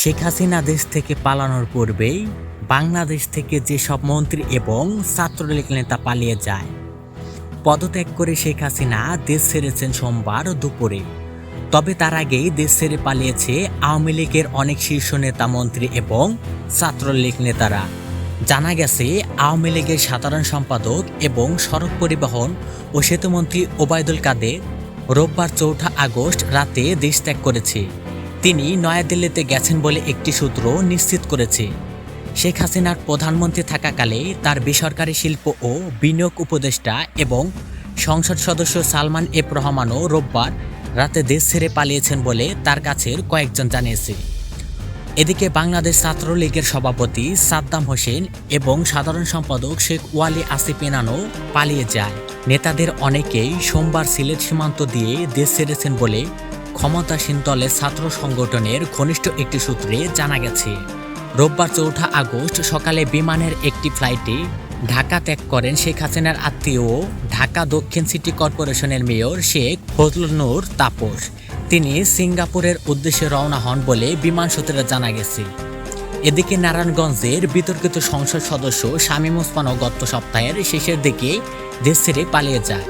শেখ হাসিনা দেশ থেকে পালানোর পূর্বেই বাংলাদেশ থেকে যেসব মন্ত্রী এবং ছাত্রলীগ নেতা পালিয়ে যায়, পদত্যাগ করে শেখ হাসিনা দেশ ছেড়েছেন সোমবার দুপুরে। তবে তার আগেই দেশ ছেড়ে পালিয়েছে আওয়ামী লীগের অনেক শীর্ষ নেতা মন্ত্রী এবং ছাত্রলীগ নেতারা। জানা গেছে, আওয়ামী লীগের সাধারণ সম্পাদক এবং সড়ক পরিবহন ও সেতুমন্ত্রী ওবায়দুল কাদের রোববার চৌঠা আগস্ট রাতে দেশ ত্যাগ করেছে। তিনি নয়াদিল্লিতে গেছেন বলে একটি সূত্র নিশ্চিত করেছে। শেখ হাসিনার প্রধানমন্ত্রী থাকাকালে তার বেসরকারি শিল্প ও বিনিয়োগ উপদেষ্টা এবং সংসদ সদস্য সালমান এফ রহমানও রোববার রাতে দেশ ছেড়ে পালিয়েছেন বলে তার কাছের কয়েকজন জানিয়েছে। এদিকে বাংলাদেশ ছাত্রলীগের সভাপতি সাদ্দাম হোসেন এবং সাধারণ সম্পাদক শেখ ওয়ালি আসিফ ইনানো পালিয়ে যায়। নেতাদের অনেকেই সোমবার সিলেট সীমান্ত দিয়ে দেশ ছেড়েছেন বলে ক্ষমতাসীন দলের ছাত্র সংগঠনের ঘনিষ্ঠ একটি সূত্রে জানা গেছে, রোববার চৌঠা আগস্ট সকালে বিমানের একটি ফ্লাইটে ঢাকা ত্যাগ করেন শেখ হাসিনার আত্মীয় ঢাকা দক্ষিণ সিটি কর্পোরেশনের মেয়র শেখ ফজলুল নূর তাপস। তিনি সিঙ্গাপুরের উদ্দেশ্যে রওনা হন বলে বিমান সূত্রে জানা গেছে। এদিকে নারায়ণগঞ্জের বিতর্কিত সংসদ সদস্য শামীম ওসমানও গত সপ্তাহের শেষের দিকে দেশ ছেড়ে পালিয়ে যায়।